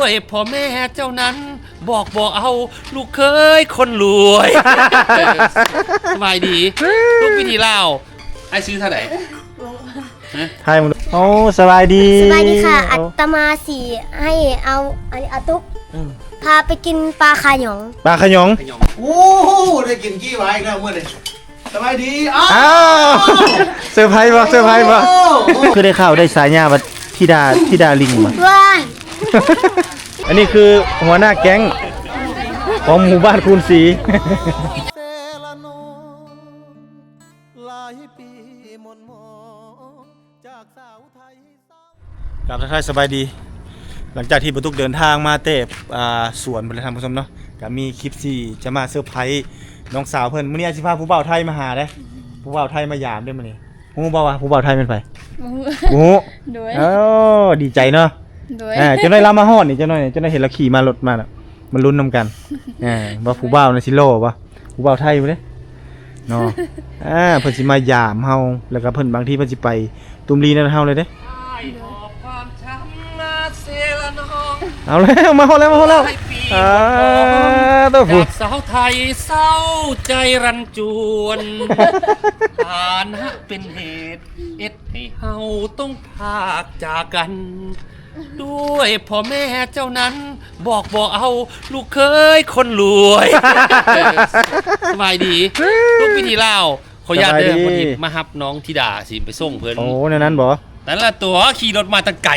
ด้วยพ่อแม่เจ้านั้น บอกบอกเอาลูกเคยคนรวยสบายดี ลูกวิธีเล่าไอ้ซื้อเท่าไหร่ไทยมึงโอ้สบายดีสวัสดีค่ะ อัโตมาสีให้เอาอันนี้อาตุกอืมพาไปกินปลาคาหยองปลาขยงขยองโอ้โหได้กินกี้ไว้อีกแล้วเมื่อไหร่สบายดีอ้าอ้าวเซอร์ไพรส์บ่เซอร์ไพรส์บ่โอ้โหคือได้ข่าวได้สายญาบัดธิดาธิดาลิงบ่ว้าย อันนี้คือหัวหน้าแก๊งของหมู่บ้านคูณศรีเซลาโนหลายปีหมนหมองจากสาวไทยสาวกลับทักทายสบายดี หลังจากที่ประตุกเดินทางมาเตะอ่าสวนบริธรรมผู้ชมเนาะก็มีคลิปที่จะมาเซอร์ไพรส์น้องสาวเพิ่นมื้อนี้อาสิพาผู้บ่าวไทยมาหาเด้ผู้บ่าวไทยมายามเด้มื้อนี้ฮู้บ่ว่าผู้บ่าวไทยเป็นไผฮู้โดยเอ้าดีใจเนาะ โดย อ่าเจ้าหน่อยเรามาฮอดนี่เจ้าหน่อยเจ้าหน่อยเห็นเราขี่มารถมาน่ะมันลุ้นนำกันอ่าว่าผู้บ่าวน่ะสิโลบ่ผู้บ่าวไทยบ่เด้เนาะอ่าเพิ่นสิมายามเฮาแล้วก็เพิ่นบางทีเพิ่นสิไปตุมลีนั่นเฮาเลยเด้ไอ้หอบความช้ำนาเซละน้องเอาแล้วมาฮอดแล้วมาฮอดแล้วให้ปีอ่าตัวผู้ จากสาวไทยเศร้าใจรันจวนฐานะเป็นเหตุ เอ็ดให้เฮาต้องพากจากกัน ด้วยพ่อแม่เจ้านั้น บอกบอกเอาลูกเคยคนรวยสบายดีลูกวิธีเล่าขออนุญาตเด้อสบายดีวันนี้มาฮับน้องธิดาสิไปส่งเพิ่นโอ้ในนั้นบ่แต่ละตัวขี่รถมาตั้งไก่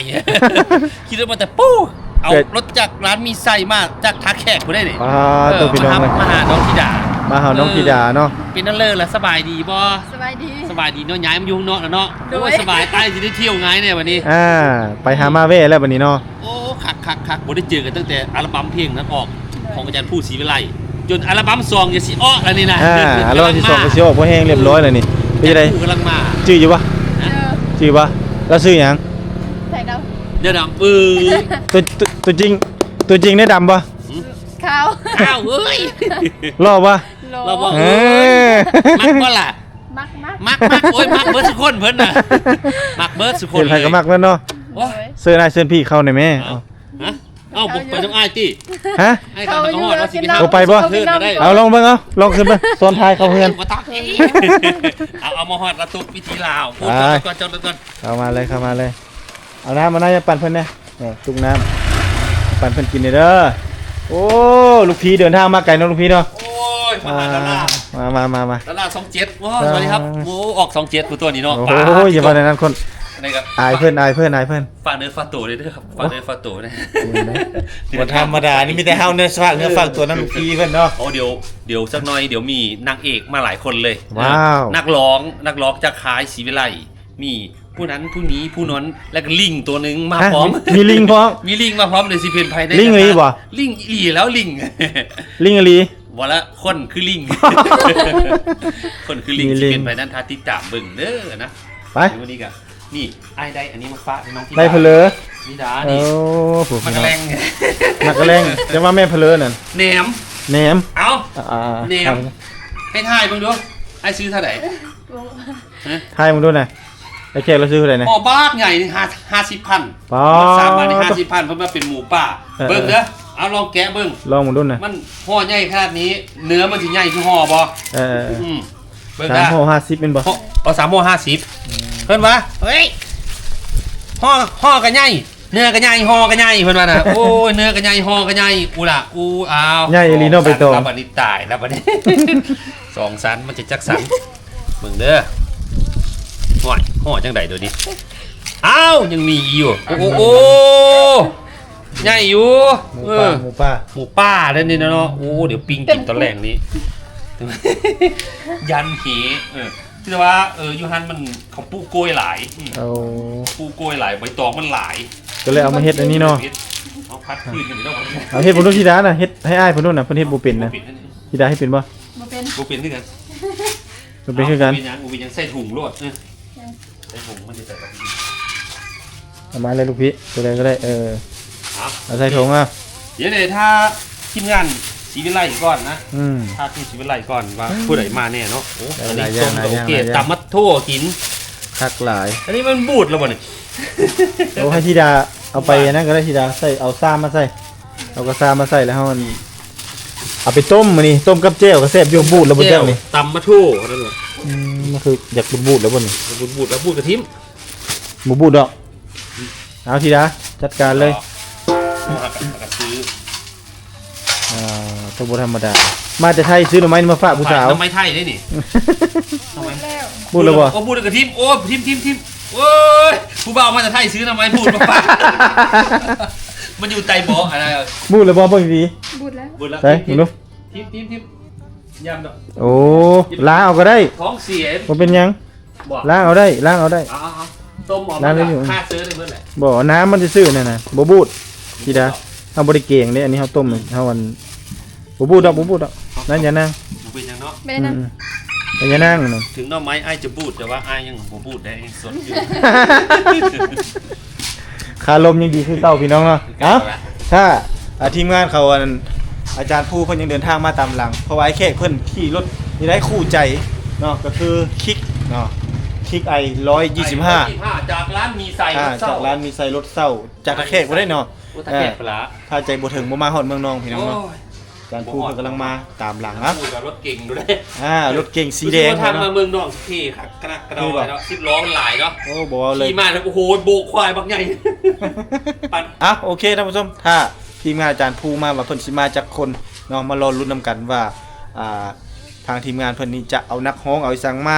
ขี่รถมาแต่ปู้เอาเกิดรถจากร้านมีไส้มาจากทักแขกกูได้นี่อ่าตัวพี่น้องมาเลยหามาหาน้องธิดา มาหาน้องธิดาเนาะเป็นนั่นเลยแล้วสบายดีบ่สบายดี สบายดีเนาะย้ายมาอยู่ข้างนอกแล้วเนาะโดยโอ้ยสบายใต้จะได้เที่ยวไงเนี่ยวันนี้อ่าไปหามาเว่แล้วบัดนี้เนาะโอ้คักคักคักบ่ได้เจอกันตั้งแต่อัลบั้มเพลงนั้นออกของอาจารย์ผู้ศรีวิไลจนอัลบั้มซองจะสิอ้อแล้วนี่นะอ่าอันรอบที่สองก็สิออกบ่แห้งเรียบร้อยแล้วนี่เป็นจังได๋ผู้กำลังมาชื่ออยู่บ่เจอชื่อบ่แล้วชื่อหยังใส่ดาวเดี๋ยวดำปื้อตัวตัวตัวจริงตัวจริงได้ดำบ่ขาวอ้าวเอ้ยรอบ บ่โลเราบอกเอเอ้ยอ มักบ่ล่ะ มักมักมักมักโอ้ยมักเบิร์ดสุกคนเพิ่นน่ะมักเบิร์ดสุกคนเห็นไผก็มักแล้วเนาะโอ้ย เสื้อหน้าเสื้อพี่เข้าหน่อยแม่เอาเอาฮะเอ้าผมไปน้ำอ้ายติฮะ ไอ้กันมาฮอดว่าสิไปเอาไปบ่ เพื่อนมาได้เอาลองเบิ่งเอาลองขึ้นไปซ้อนท้ายเข้าเฮือน บ่ตักเอาเอามาฮอดระตุกพิธีลาวพูดไป ก่อนจนก่อนเข้ามาเลยเข้ามาเลย เอาน้ำมาน่าจะปั่นเพิ่นเนี่ยนี่ตุกน้ำปั่นเพิ่นกินเด้อ โอ้ ลูกพี่เดินทางมาไกลเนาะลูกพี่เนาะ โอ้ ยมาหาดารามามามามาดาราสองเจ็ดว้าวสวัสดีครับโอ้ออกสองเจ็ดผู้ตัวนี้เนาะโอ้ยอย่ามาในนั้นคนนี่ครับอายเพื่อนอายเพื่อนอายเพื่อนฝากเนื้อฝากตัวด้วยเด้อครับฝากเนื้อฝากตัวนะวันธรรมดานี่มีแต่เฮาเนื้อฝากเนื้อฝากตัวนั้นลูกพี่เพื่อนเนาะโอ้เดี๋ยวเดี๋ยวสักหน่อยเดี๋ยวมีนางเอกมาหลายคนเลยว้าวนักร้องนักร้องจากคล้ายศรีวิไลมีผู้นั้นผู้นี้ผู้นั้นแล้วก็ลิงตัวหนึ่งมาฮะพร้อม มีลิงพร้อมมีลิงมาพร้อมเลยสิเพนภายในลิงอีหลีบ่ลิงอีหลีแล้วลิงลิงอ หลีบอกแล้วคนคือลิง คนคือลิงมีสิลิงเป็นไปนั้นทาติดตามเบิ่งเด้อนะไปเดี๋ยววันนี้ก็นี่ไอ้ได้อันนี้มาฝากให้น้องที่ได้เพลอนิดาโอ้นี่โหมันแรงนักกระแรงจะว่าแม่เพลอนั่นแหนมแหนมเอา อ่าแหนม ให้ทายเบิ่งดูไอ้ซื้อเท่าไหร่ทายมึงดูหน่อยไอ้แขกเราซื้อเท่าไหร่เนี่ยอ๋อบ้ากใหญ่นี่ห้าห้าสิบพันป๊าสามบาทนี่ห้าสิบพันเพราะว่าเป็นหมูป่าเออ เบิ่งเด้อ เอาลองแกะเบิ่งลองมึงดูหน่อยมันห่อใหญ่ขนาดนี้ เนื้อมันสิใหญ่คือห่อบ่เออเออเอออืมเบิ่งสามได้ห่อห้าสิบเป็นบ่ห่อเอาสามห่อห้าสิบเพิ่นว่าเฮ้ยห่อห่อกันใหญ่เนื้อกันใหญ่ห่อกันใหญ่เพิ่นว่าน่ะโอ้ยเนื้อกันใหญ่ห่อกันใหญ่กูล่ะกูอ้าวใหญ่อีหลีเนาะไปตองแล้วบัดนี้ตายแล้วบัดนี้สองสันมันจะจักสันเบิ่งเด้อห่อห่อจังได๋ตัวนี้อ้าวยังมีอีกอยู่โอ้โหโอ้ ใหญ่อยู่หมูเอป่าอหมูป่าหมูป้าเล่นนี่นะเนาะโอ้เดี๋ยวปิงกินตอนแรกนี้ ยันเหเออคือว่าเออยูฮันมันเขาปูกล้วยหลายอืมเอาปูกล้วยหลายใบตองมันหลายก็เลยเอามาเฮ็ดอันนี้เนาะเอาพัดขึ้นกันไปแล้วเอาเฮ็ดบนรถธิดาน่ะเฮ็ดให้อ้ายเพิ่นนู่นน่ะเพิ่นเฮ็ดบ่เป็นนะบุปินธิดาให้เป็นบ่มาเป็นบุปินด้วยกันบ่เป็นคือกันบุปินยังบุปินยังใส่ถุงรวดเออใส่ถุงมันจะใส่แบบนี้เอามาเลยลูกพี่ตัวใดก็ได้เออ เอาเอาใส่ถุงอะเดี๋ยวเลยถ้าทีมงานสีวิไลก่อนนะอืม ถ้าทีมสีวิไลก่อนว่าผู้ใดมาแน่เนาะโอ้อันหนี้ลายอส้ย่างมหลายกับอโอย่างเคหลายอย่างตำมัดทั่วกินคักหลาย อันนี้มันบูดแล้วบ่เนี่ยโอ้ให้ธิดาเอาไปอันนั้นก็ได้ทีดาใส่เอาซ่ามาใส่เอากระซ่ามาใส่แล้วเฮาอันเอาไปต้มมื้อนี้ต้มกับเจลก็แซ่บอยู่บูดแล้วบ่จังนี่ตำมะทู่นั่นแหละอืมมันคืออยากบูดๆแล้วบ่นี่บูดบูดแล้วบูดกระทิมบ่บูดดอกเอาทีดาจัดการเลย กระซื้ออ่าตัวบ่ธรรมดา มาแต่ไทยซื้อหน่อไม้มาฝากผู้สาวน้ำไม้ไทยได้นี่แล้วบูดแล้วบ่โอ้บูดกระทิมโอ้ทิมทิมทิมโอ้ยผู้บ่าวมาจากไทยซื้อน้ำไม้บูดมาฝากมันอยู่ไตบ่ออะไรอะบูดแล้วบ่เบิ่งดีบูดแล้วบูดแล้วใส่มึงดูทิมทิมทิมยำดอกโอ้ล้างเอาก็ได้ท้องเสียบ่เป็นหยังบ่ล้างเอาได้ล้างเอาได้ เอาเอาเอาต้มหอมน้ำได้อยู่ ค่าซื้อได้เมื่อไหร่บ่น้ำมันจะซื่อนั่นน่ะบ่บูด ทีดาเฮาบ่ได้เก่งเด้อันนี้เฮาต้มเฮาอันบ่บูดดอกบ่บูดดอกนั่นอย่านั่งบ่เป็นหยังเนาะไม่ได้นะอืมๆอย่านั่งนั่นถึงหน้อไม้ไอ้ายจะบูดแต่ว่าไอ้ายยังบ่บูดได้ยังสดอยู่คาลมยังดีคือเก่าพี่น้องเนาะเอ้าถ้าอ่าทีมงานเขาอันอาจารย์ผู้เพิ่นยังเดินทางมาตามหลัง เพราะว่าไอ้แขกเพิ่นขี่รถนี่ได้คู่ใจเนาะก็คือคิกเนาะคิกไอ125จากร้านมีใส่อ่าจากร้านมีไซรถเศร้าจากตะแขกบ่ได้เนาะโอ้ตะแกรงปลาถ้าใจบ่ถึงบ่มาฮอดเมืองนองพี่น้องโอ้เนาะยอาจารย์ผู้เพิ่นกำลังมาตามหลังนะพูดกับรถเก่งดูได้อ่ารถเก่งสีแดงรู้สึกว่าทางมาเนาะเมืองนอกที่ครับกระนักกระดอยเนาะสิบล้อมันหลายเนาะโอ้บ่เอาเลยขี่มาแล้วโอ้โหโบกควายบักใหญ่ปั่นอะโอเคท่านผู้ชมถ้าทีมงานอาจารย์ภูมาว่าเพิ่นสิมาจากคนเนาะมารอลุ้นนำกันว่าอ่าทางทีมงานเพิ่นนี่จะเอานักฮ้องเอาอีสังมา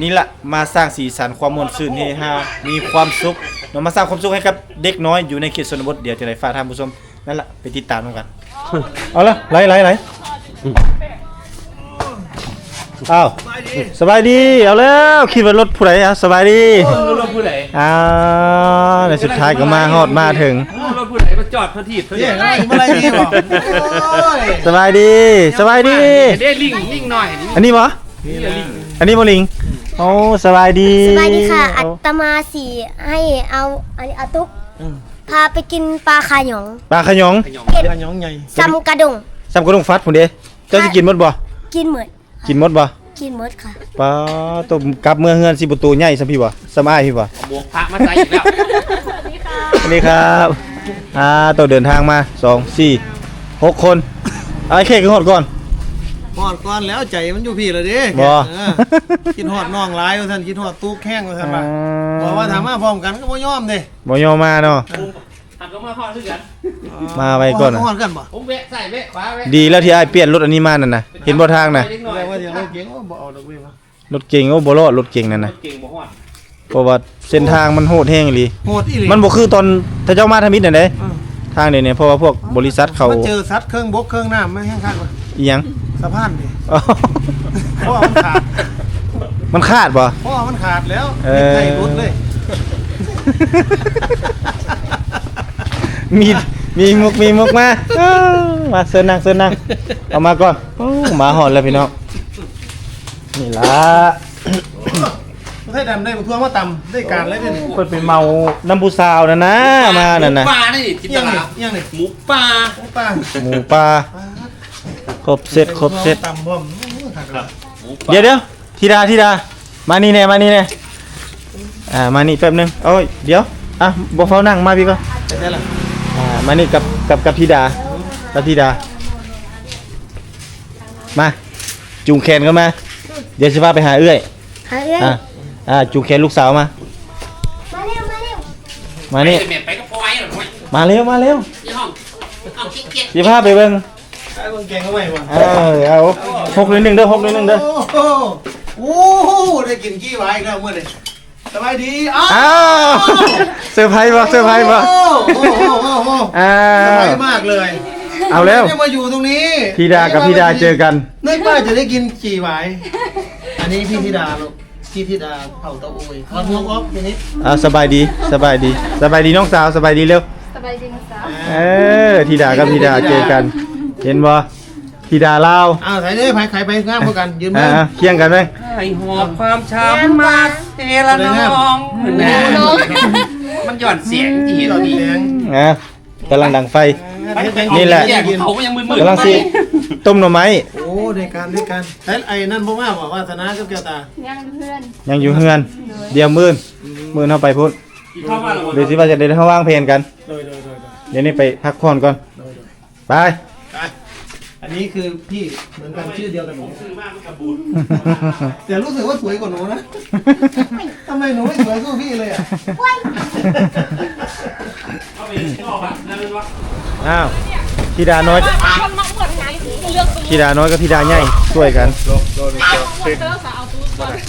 นี่ละมาสร้างสีสันความม่วนซื่นเฮฮามีความสุขเนาะมาสร้างความสุขให้กับเด็กน้อยอยู่ในเขตชนบทเดี๋ยวจะได้ฝากท่านผู้ชมนั่นละไปติดตามกัน เอาละไหลไหลไหลอ้าวสบายดีเอาแล้วคิดว่ารถผู้ใดอะสบายดีรถผู้ใดอ้าวในสุดท้ายก็มาฮอดมาถึงรถผู้ใดมาจอดพระทีบเท่านี้อะไรนี่บอกโอ้ยสบายดีสบายดีได้ลิงลิงหน่อยนี่อันนี้วะนี่ลิงอันนี้บอลิง โอ้สบายดีสบายดีค่ะ อัโตมาสีให้เอาอันนี้อาตุกพาไปกินปลาคาหยองปลาขยองขยองเก็ดอันยองใหญ่ซำกระดงซ้ำกระดงฟัดผมเด้เจ้าสิกินหมดบ่กินหมดกินหมดบ่กินหมดค่ะปลาตัวกลับเมืองเฮือนสิประตูใหญ่ซะพี่บ่สบายพี่บ่บวกพระมาใส่อีกแล้วสวัสดีครับอ่าตัวเดินทางมาสองสี่หกคนเอาไอ้เค้กขึ้นฮอดก่อน หอดก่อนแล้วใจมันอยู่พี่เลยดิบ่ เออคิดหอดน้องหลายว่าท่านคิดหอดตู้แข้งว่าท่านว่าอ่าบอกว่าถามมาพร้อมกันก็บ่ยอมเด้บ่ยอมมาเนาะ หันก็มาฮอดคือกันมาไว้ก่อนน่ะหอดกันบ่ผมแวะใส่แวะขวาแวะดีแล้วที่ไอ้ายเปลี่ยนรถอันนี้มานั่นน่ะเห็นบ่ทางน่ะไปเล็กหน่อยแปลว่าเดี๋ยวเราเก่งว่าบ่เอาดอกเบี้ยว่ะรถเก่งโอ้บ่รอดรถเก่งนั่นรน่ะถเก่งบ่ฮอดเพราะว่าเส้นทางมันโหดแห้งอีหลีโหดอีหลีมันบ่คือตอนถ้าเจ้ามาทางมิดน่ะเด้เออทางนี้เนี่ยเพราะว่าพวกบริษัทเขามาเจอสัตว์เครื่องบกเครื่องน้ำไม่แห้งคักว่ะ อีหยัง สะพานดิอ๋อเพราะว่ามันขาดมันขาดบ่ เพราะว่ามันขาดแล้วเออไข่รุดเลยมีมีมุกมีมุกมาอ้าวมาเซินนั่งเซินนั่งเอามาก่อนโอ้หมาหอนแล้วพี่น้องนี่ล่ะมันให้ดำได้มาทั่วมาตำได้การเลยเด้นี่เพิ่นไปเมาน้ำผู้สาวนั่นนะมานั่นน่ะหมูปลานี่จินเอีตยงนี่ลาเอียงนี่ หมูปลาโอ้ป้าหมูปลา ครบเสร็จครบเสร็จตำบ่มโอ้ขาดแล้วหมูปลาเดี๋ยวเดี๋ยวธิดาธิดา มานี่แน่มานี่แน่อ่ามานี่แป๊บหนึงเอ้ยเดี๋ยวอะบ่เฝ้านั่งมาพี่ก่อนได้ละอ่ามานี่กับกับกับพี่ดากับพี่ดา มาจูงแขนกันมา เดี๋ยวสิพาไปหาเอื้อยหาเอื้อยอ่าอ่าจูงแขนลูกสาวมา มาเร็วมาเร็วมานี่ไปเมียไปก็ปล่อยหน่อยมาเร็วมาเร็วที่ห้องเอาขี้เกียจสิพาไปเบิ่งไอ้ คนเก่งก็ไม่บ่เออเอาหกหนึ่งหนึ่งเด้อหกหนึ่งหนึ่งเด้อโอ้โหโอ้โหได้กินกี้ไว้อีกแล้วเมื่อไหร่สบายดีอ้าวอ้าวเซอร์ไพรส์บ่เซอร์ไพรส์บ่โอ้โหโอ้โหโอ้โหอ้าสวบายมากเลยเอาแล้วได้มาอยู่ตรงนี้พี่ดากับพี่ดาเจอกันนึกว่าจะได้กินจีไว้อันนี้พี่ธิดาลูกพี่ธิดาเผาเตะอุยขอดวงออฟทีนี้อ่าสบายดีสบายดี สบายดีน้องสาวสบายดีเร็วสบายดีนะสาวเออพี่ดากับพี่ดาเจอกัน เห็นบ่พี่ดาลาวอ้าวใส่เลยไผ่ไข่ไปง่ามพวกกันยืนมือ่าอเคียงกันไหมไอหอบความช้ำมาเทละน้องแน่มันหย่อนเสียงที่เห็นหลอดนี่แดงอะกำลังดังไฟ นี่แหละ เขาก็ยังมึนๆกำลังสิต้มหน่อไม้โอ้ในการในการไอ้ไอ้นั่นพ่อมาบอกว่าธนากับแก้วตายังเพื่อนยังอยู่เฮือน เดี๋ยวมื่นมื่นเข้าไปพุ่นเข้ามาแล้วหรือสิว่าจะได้เข้าวางเพลนกันโเดี๋ยวนี้ไปพักผ่อนก่อนไป อันนี้คือพี่เหมือนกันชื่อเดียวกันหนูซื้อมากมันกระบุญแต่รู้สึกว่าสวยกว่าหนูนะทำไมหนูไม่สวยสู้พี่เลยอะเข้าไปข้างนอกอะนั่นเป็นว่าอ้าวพี่ดาน้อยพี่ดาน้อยกับพี่ดาใหญ่ช่วยกัน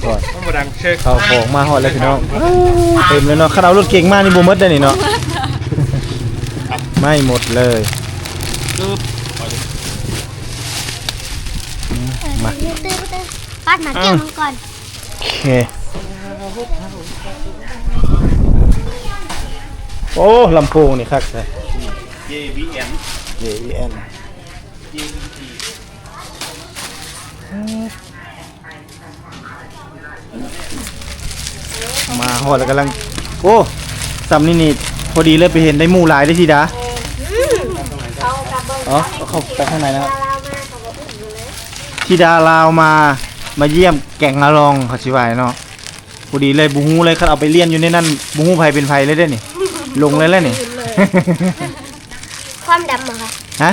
ก่อนเขาของมาหอดแล้วพี่น้องเต็มเลยเนาะขนาดรถเก่งมากนี่บูมดได้นี่เนาะไม่หมดเลย ปัดหมาเกี่ยวมันก่อนโอเค โอ้ลำโพงนี่คักเลย JBM JVN มาหอดแล้วกำลัง โอ้สำนี่นี่พอดีเลยไปเห็นได้หมู่หลายได้ทีดาอ๋อเขาไปข้างในนะครับทีดาลาวมา มาเยี่ยมแก่งละลองเขาชิวายเนาะพอดีเลยบูฮูเลยเขาเอาไปเลี้ยนอยู่ในนั่นบูฮูไผเป็นไผเลยได้อนี่ ลงเลยแล้วนี่ ความดำเหรอคะฮะ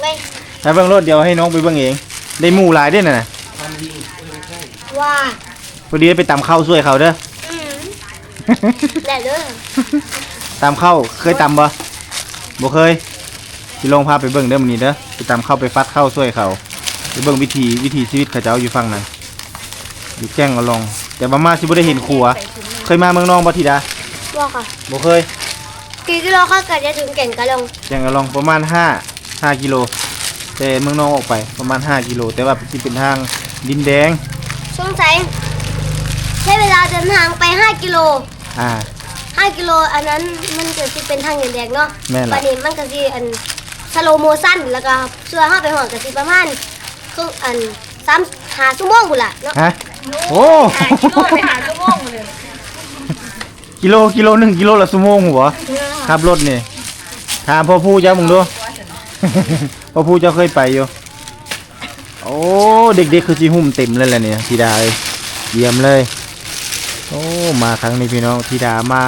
ไม่ถ้าเบิ่งรถเดี๋ยวให้น้องไปเบิ่งเอง ได้หมู่หลายเด้อน่ะนะว่าพอดีไปตำข้าวช่วยเขาเด้อ อืมแหละเลยตำข้าวเคยตำบ่บ่เคยสิลองพาไปเบิ่งเด้อมื้อนี้เด้อไปตำข้าวไปฟัดข้าวช่วยเขา ไปเบิ่งวิธีวิถีชีวิตเขาเจ้าอยู่ฝั่งนั้นอยู่แจ้งละลอง แต่ว่ามาสิบ่ได้เห็นครัว เคยมาเมืองนองบ่ธิดาว่าค่ะบ่เคย กี่กิโลเข้าเกิดจะถึงแก่นกะลงแจ้งละลองประมาณ5 5กิโลแต่เมืองนองออกไปประมาณ 5กิโลแต่ว่าสิเป็นทางดินแดง สงสัยใช้เวลาเดินทางไป 5 กิโล อ่า 5 กิโล อันนั้นมันก็สิเป็นทางแดงๆเนาะแม่นล่ะบัดนี้มันก็สิอันสโลโมชั่นแล้วก็เสื้อห้าไปหอดก็สิประมาณ ครึ่งอันสามหาชั่วโมงพุ่นล่ะเนาะฮะโอ้กิโลไปหาชั่วโมงเลยกิโลกิโลหนึ่งกิโลละชั่วโมงหัวขับรถนี่ถามพ่อผู้เจ้ามึงดูพ่อผู้เจ้าเคยไปอยู่โอ้เด็กๆคือจีหุ่มเต็มเลยแหละเนี่ยธิดาเอ้ยเยี่ยมเลยโอ้มาครั้งนี้พี่น้องธิดามา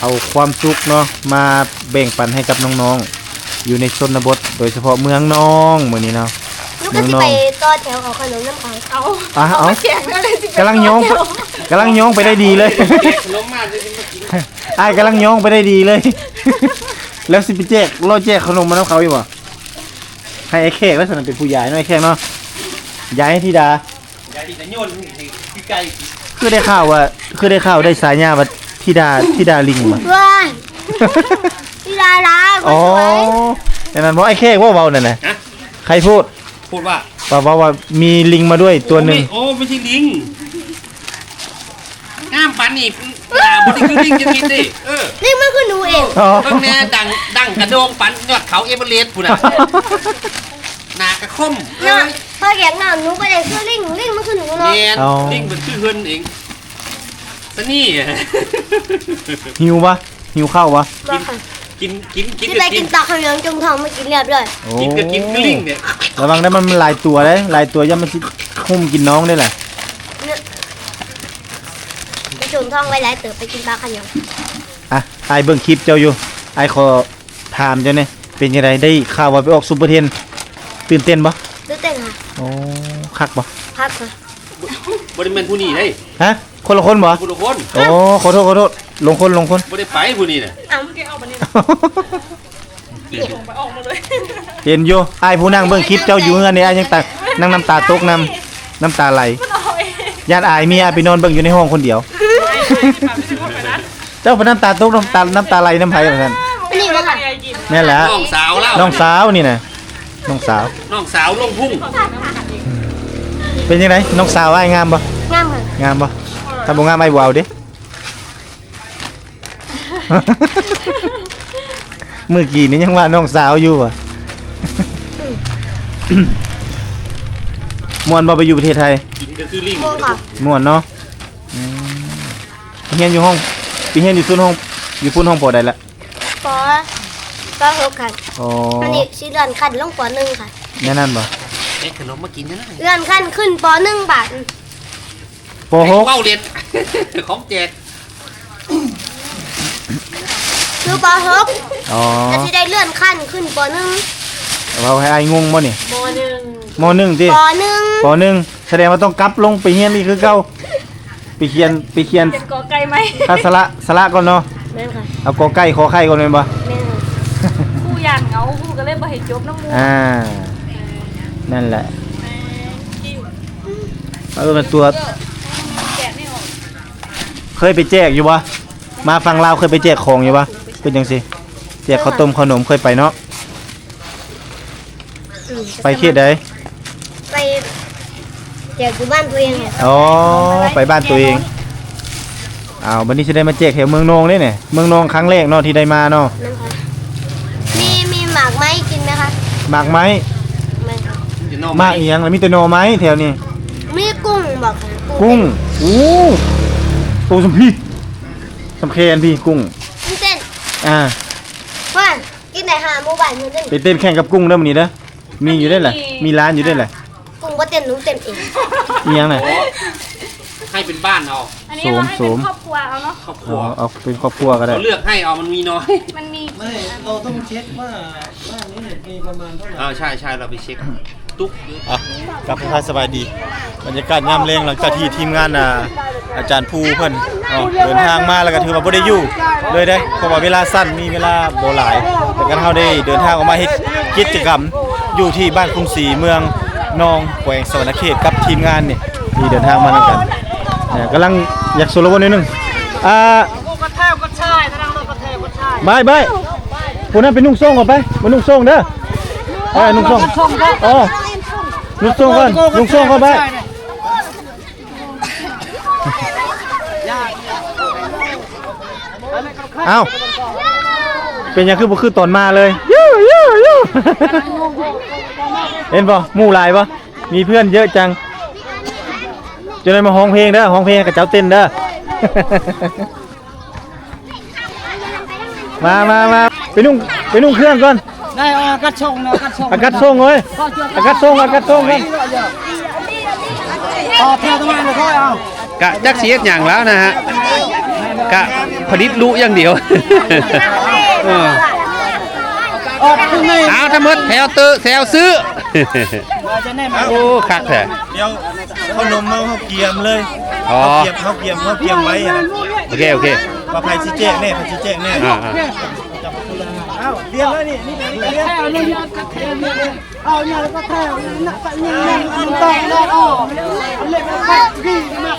เอาความสุขเนาะมาแบ่งปันให้กับน้องๆ อยู่ในชนบท โดยเฉพาะเมืองน้องเมืองนี้เนาะลู กก็สิไปต่อแถวเอาขนมน้ำเขาเอาอะเอาแข่งกันเลยสิกำลังโยงไปกำลังโยงไปได้ดีเลยล้มมากเลยมากินไอ้ายกำลังย่องไปได้ดีเลย แล้วสิไปแจกรอแจกขนมมาแล้วเขาอยู่บ่ให้ไอ้แขกแล้วสนันเป็นผู้ใหญ่เนาะไอ้แขกเนาะย้ายให้ธิดาอย่าดีแต่โยนคือไก่คือได้ข่าวว่า คือได้ข่าวได้สายญาว่าธิดาธิดาลิงมาว้ายพี่ดาราคอ๋นอสวยดังนั้นเพราะไอ้แขกว่าเบานั่นน่ะฮะใครพูด พูดว่าว่าว่าว่ามีลิงมาด้วยตัวหนึ่งโอ้ไม่ใช่ลิงงามปันนี่อ่าบไดีคือลิงจะมีดิเออนี่มันคือหนูเองอ๋อเพิ่งแน่ดังดังกระโดงปันยอดเขาเอเวอเรสต์พุ่นน่ะหนากระค่อมเอเนาะอพอแกงน้ำหนูก็ได้คือลิงลิงมันคือหนูแมเนาะนอ๋อลิงมันคือเฮือนเองซะนี่หิวปะหิวข้าวปะบอกค่ะ กินกินกินที่ก็ไปกิกินน ตาขาวเหลืองจงทองมากินเรียบร้อยโอ้กินก็กินคือลิงเนี่ยระวังได้มันหลายตัวเลยหลายตัวย่ามันสิคุ้มกินน้องได้แหละไปจงทองไว้หลายเติบไปกินปลาขาวเหลืองอะไอายเบิ่งคลิปเจ้าอยู่ไอายขอถามเจ้าเนี่ยเป็นยังไงได้ข่าวว่าไปออกซุปเปอร์เทนตื่นเต้นปะตื้อเต้นค่ะโอ้คักปะพักค่ะบริเวณผู้นี้เลยฮะคนละคนปะผู้ละคนโอ้ขอโทษขอโทษ ลงคนลงคนบ่ได้ไปผู้นี้น่ะอ้าวแกเอาไปนี่ลงไปออกมาเลยเห็นอยู่ไอายผู้นั่งเบิ่งคลิปเจ้าอยู่เฮือนนี่ไอายยังตานั่งน้ำตาตกน้ำน้ำตาไหลเอาไปญาติอายเมียไปนอนเบิ่งอยู่ในห้องคนเดียวเจ้าเป็นน้ำตาตกน้ำตาน้ำตาไหลน้ำไผ่แบบนั้นนี่ว่าค่ะกินแม่นแหละน้องสาวเล่าน้องสาวนี่นะน้องสาว น้องสาวลงพุ่งเป็นยังไงน้องสาวไอ้ายงามปะงามค่ะงามปะถ้าบ่งามไอ้บ่เอาเด้ เมื่อกี้นี้ยังว่าน้องสาวอยู่อะ มวนบ่ไปอยู่ประเทศไทย กินก็คือลิงโมค่ะมวนเนาะอืมเฮียนอยู่ห้องพี่เฮียนอยู่ซุนห้อง อยู่พุ่นห้องปอได้ละปอปอหกค่ะอ๋ออันนี้สีเดือนขั้นลงปอหนึ่งค่ะแน่นั่นบ่เอ๊ะขนมมากินนะเดือนขั้นขึ้นปอหนึ่งบาทปอหกเว้าเรียน ของแจก หนูอยู่ปอ๋อ .6 ก็สิได้เลื่อนขั้นขึ้นปว่าให้อายงงบ่นี่มหนึ่งมหนึ่งติ .1 ป .1 ปหนึ่งแสดงว่าต้องกลับลงไปเฮียนอีกคือเก่าไปเขียนไปเขียนเป็นกอไก่ไหมคาสละสละก่อนเนาะแม่นค่ะเอากอไก่ขอไข่ก่อนแม่นบ่แม่นค่ะครูย่านเหงาครูก็เลยบ่ให้จบน้ำมูกอ่านั่นแหละเออมันตัวแกะไม่ออกเคยไปแจกอยู่ปะ มาฟังลาวเคยไปแจกของอยู่ปะเป็นจังสิแจกข้าวต้มขนมเคยไปเนาะอืมไปเขตใดไปแจกอยู่บ้านตัวเองค่ะอ๋อไปบ้านตัวเองอ้าววันนี้จะได้มาแจกแถวเมืองนองนี่เนี่ยเมืองนองครั้งแรกเนาะที่ได้มาเนาะแม่นค่ะมีมีหมากไม้กินไหมคะหมากไม้แม่นค่ะหมากอีหยังแล้วมีแต่หนอไม้แถวนี้มีกุ้งบอกค่ะกุ้งอู้ตัวสมพี่ สำเคนพี่กุ้งกุ้งเต้นอ่า ว่ากินได้หาหมู่บ้านมื้อนึงไปเต้นแข่งกับกุ้งเด้อมื้อนี้เด้อมีอยู่ได้แหละ มีร้านอยู่ได้แหละกุ้งบ่เต้นหนูเต้นเองมีหยังน่ะ ให้เป็นบ้านเอาอันนี้เราให้โสเป็มนครอบครัวเอาเนาะ ครอบครัวเอาเอาเป็นครอบครัวก็ได้ เขาเลือกให้เอามันมีน้อยมันมีไม่ เราต้องเช็คว่าบ้านนี้เนี่ยมีประมาณเท่าไหร่อ่าใช่ใช่เราไปเช็คุ๊กอะกลับทายสบายดี บรรยากาศยามแรงหลังจากที่ทีมงานอ่าอาจารย์ภูเพิ่นอ๋อเดินทางมาแล้วก็ถือว่าบ่ได้อยู่เลยได้เพราะว่าเวลาสั้นมีเวลาบ่หลายแต่กันเฮาได้เดินทางออกมาเฮ็ดกิจกรรมอยู่ที่บ้านกรุงศรีเมืองนองแขวงสวรรณเขตกับทีมงานนี่ที่เดินทางมานำกันเนี่ยกำลังอยากสรุปวันนิดนึงอ่ากระแทกกระชายกระดังรถกระแทกกระชายบายบายพวกนั้นเป็นนุ่งส่งก่อนไปมานุ่งส่งเด้อเอ้นุ่งส่งอ๋อ นุ่งส่งก่อนนุ่งส่งก่อนไปเอ้าเป็นยังคือบ่คือตอนมาเลยยูยูยูเห็นป่หมู่หลายป่มีเพื่อนเยอะจังจะได้มาห้องเพลงเด้อห้องเพลงกับเจ้าเต้นเด้อมามามาไปนุ่งไปนุ่งเครื่องก่อน ได้เอาอากาศชงนะอากาศชงอากาศส่งเลยอากาศส่งอากาศส่งกันต่อเที่ยวทำไมเลยพ่อเอากะจักเสียดอย่างแล้วนะฮะกะผลิตรู้อย่างเดียวเออออกขึ้นในเอาทั้งหมดแถวเตอแถวซื้อจะแน่นโอ้คักแท้เดี๋ยวขนมเมาเขาเกียมเลยอ๋อเขาเกียมเขาเกียมเขาเกียมไว้อะนะโอเคโอเคว่าไผสิแจ้งแน่ไผสิแจ้งแน่ อ่าอ่าเอ้าเรียงเลยนี่นี่เรียงแถวนี่เอาเนี่ยแล้วก็แถวนี่นะนี่นี่ต่อได้ออกเล็กไปดีมาก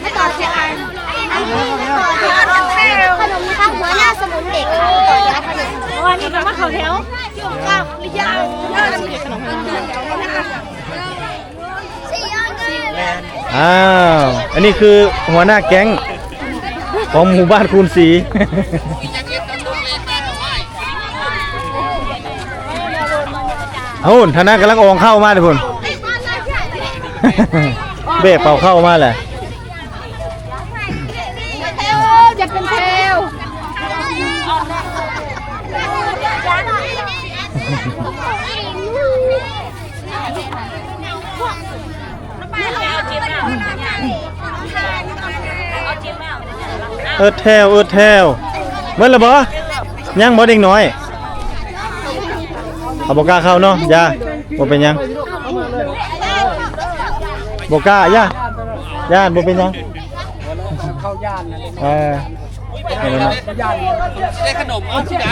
ไม่ต่อเสียอันขนมนะคะหัวหน้าสมุนเด็กค่ะต่อเสียขนมวันนี้ก็มาเขาแถวก้าวหรือยังสี่ยอดเงินอ้าว อันนี้คือหัวหน้าแก๊ง ของหมู่บ้านคูณศรีเอ้าธนากำลังอองเข้ามาเลยพุ่นเบ้เป่าเข้ามาแหละจะ อิดแทวเอิดแทวเมื่อละบ่ยังบ่เด็กน้อยเอาบ่กล้าเข้าเนาะอย่าบ่เป็นหยังบ่กล้าอย่าย่านบ่เป็นหยังเข้าย่านนะเออนั่นแหละเนาะได้ขนมเอาที่ไหน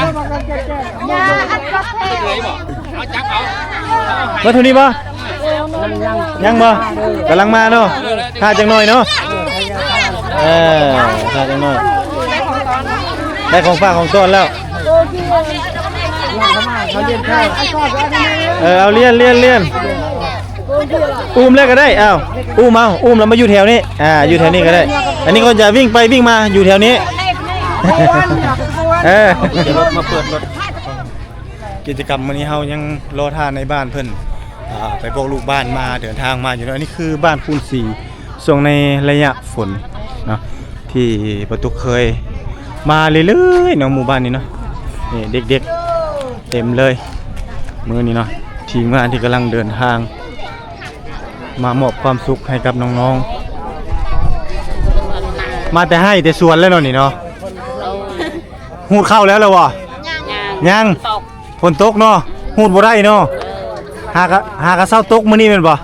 ยาอัดกาแฟเลยบอกเอาจับเอามาเท่านี้บ่ยังบ่กำลังมาเนาะถ้าจังหน่อยเนาะ เออถ้าจังหน่อยได้ของฝากของต้นแล้ว เขาเรียนแค่ไอ้ก้อนไอ้นี่เออเอาเลี่ยนเลี่ยนเลี่ยนอุ้มเลยก็ได้อ้าวอุ้มเอาอุ้มแล้วมาอยู่แถวนี้อ่าอยู่แถวนี้ก็ได้ อันนี้ก็จะวิ่งไปวิ่งมาอยู่แถวนี้เออเดี๋ยวรถมาเปิดรถกิจกรรมวันนี้เฮายังรอท่าในบ้านเพิ่นอ่าไปบอกลูกบ้านมาเดินทางมาอยู่เนาะอันนี้คือบ้านคูณสีส่งในระยะฝน เนาะที่ประตูเคยมาเรื่อยๆเนาะหมู่บ้านนี้เนาะนี่เด็กๆ เต็มเลยมือนี้เนาะทีมงานที่กำลังเดินทาง มามอบความสุขให้กับน้องๆ มาแต่ให้แต่สวนแล้วเนาะนี่เนาะหูดเข้าแล้วเหรอวะยังฝนตกเนาะหูดบ่ได้เนาะหากะหากะเศร้าตกมื้อนี้แม่นบ่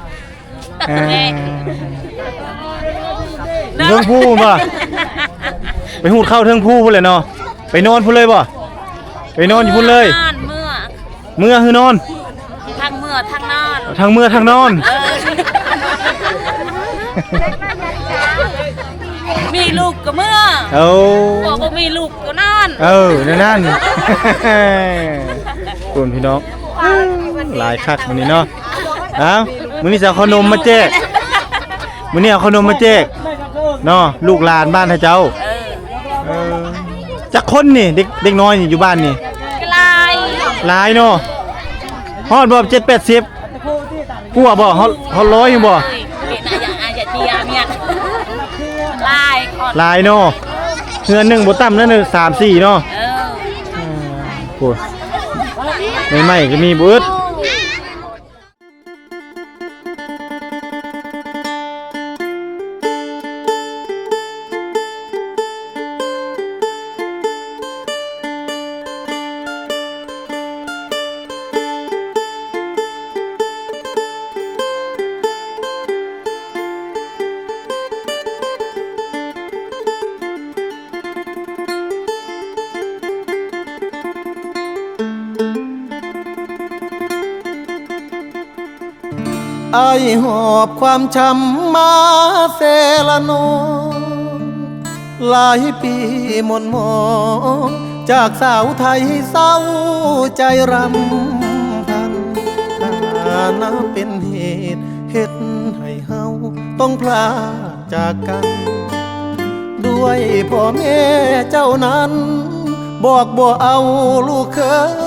เออเทิงผู้บ่ไปหูดเข้าเทิงผู้พุ่นเลยเนาะไปนอนพุ่นเลยบ่ไปนอนอยู่พุ่นเลยนอนเมื่อเมื่อคือนอนทั้งเมื่อทั้งนอนทั้งเมื่อทั้งนอนมีลูกก็เมื่อเอา บอกว่ามีลูกก็นอนเออนั่นนั่น คุณพี่น้องหลายคักวันนี้เนาะเอ้ามื้อนี้จะเอาขนมมาแจกมื้อนี้เอาขนมมาแจก เนาะลูกหลานบ้านท่าเจ้าเออเออจักคนนี่เด็กเด็กน้อยนี่อยู่บ้านนี่กลายหลายเนาะฮอดบ่7 80กลัวบ่ฮอดฮอดร้อยอยู่บ่เอ้ยเมียน่ะอย่าอาอย่าเจียเมียลายก่อนหลายเนาะเฮือนหนึงบ่ต่ำนั่นน่ะ3 4เนาะเออโอ้ยใหม่ๆก็มีเบิด อายหอบความช้ำมาเซละโนหลายปีหมนหมองจากสาวไทยเศร้าใจรำพันหานาเป็นเหตุเฮ็ดให้เฮาต้องพลาจากกัน ด้วยพ่อแม่เจ้านั้น บอกบ่เอาลูกเคย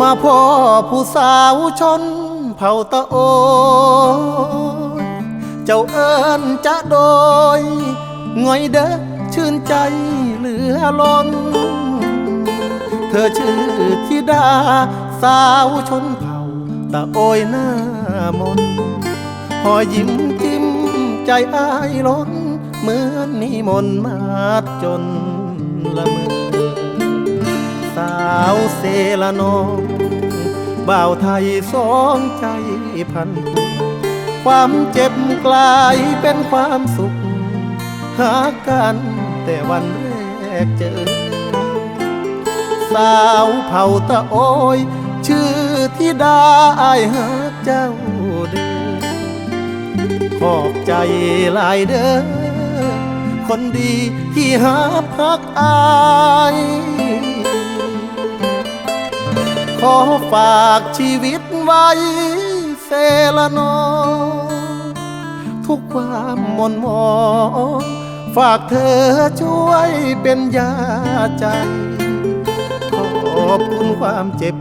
มาพ่อผู้สาวชนเผ่าตะโอยเจ้าเอิญจะโดยง่อยเด้อชื่นใจเหลือล้น เธอชื่อธิดาสาวชนเผ่าตะโอยหน้ามนพอยิ้มจิ้มใจอ้ายล้นเหมือนนิมนต์มาจนละเมอ สาวเซลนองบ่าวไทยสองใจพัน ความเจ็บกลายเป็นความสุข หากันแต่วันแรกเจอ สาวเผ่าตะโอยชื่อธิดาอายหาเจ้าเดือขอบใจหลายเด้อคนดีที่หาพักอาย ขอฝากชีวิตไว้เซละนอ ทุกความหมนหมองฝากเธอช่วยเป็นยาใจ ขอบคุณความเจ็บ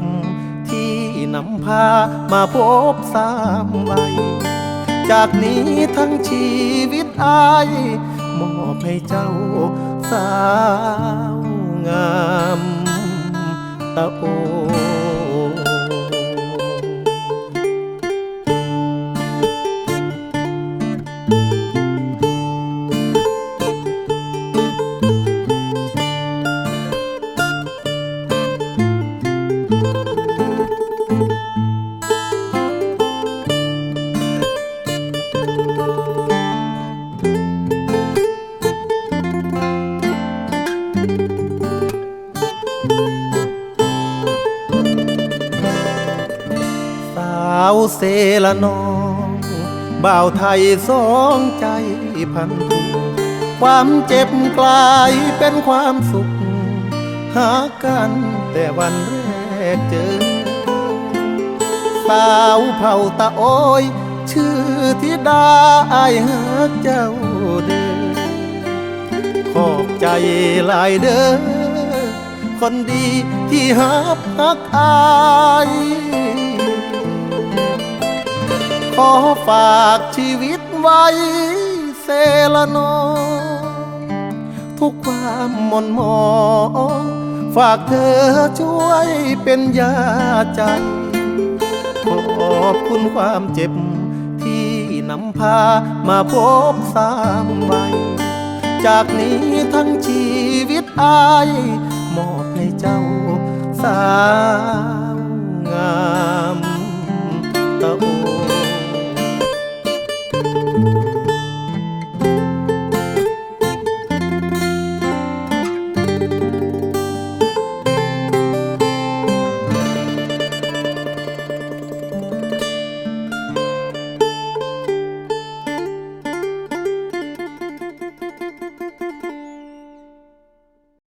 ที่นำพามาพบสามใบจากนี้ทั้งชีวิตอายมอบให้เจ้าสาวงามตะโอ เซละนองบ่าวไทยสองใจพันผูกความเจ็บกลายเป็นความสุข หากันแต่วันแรกเจอ สาวเผ่าตะโอยชื่อธิดาอายหาเจ้าเดือขอบใจหลายเด้อคนดีที่หาพักอาย ขอฝากชีวิตไว้เซลโน ทุกความหม่นหมองฝากเธอช่วยเป็นยาใจ ขอบคุณความเจ็บที่นำพามาพบสามใบจากนี้ทั้งชีวิตอายมอบให้เจ้าสามงามตะโอ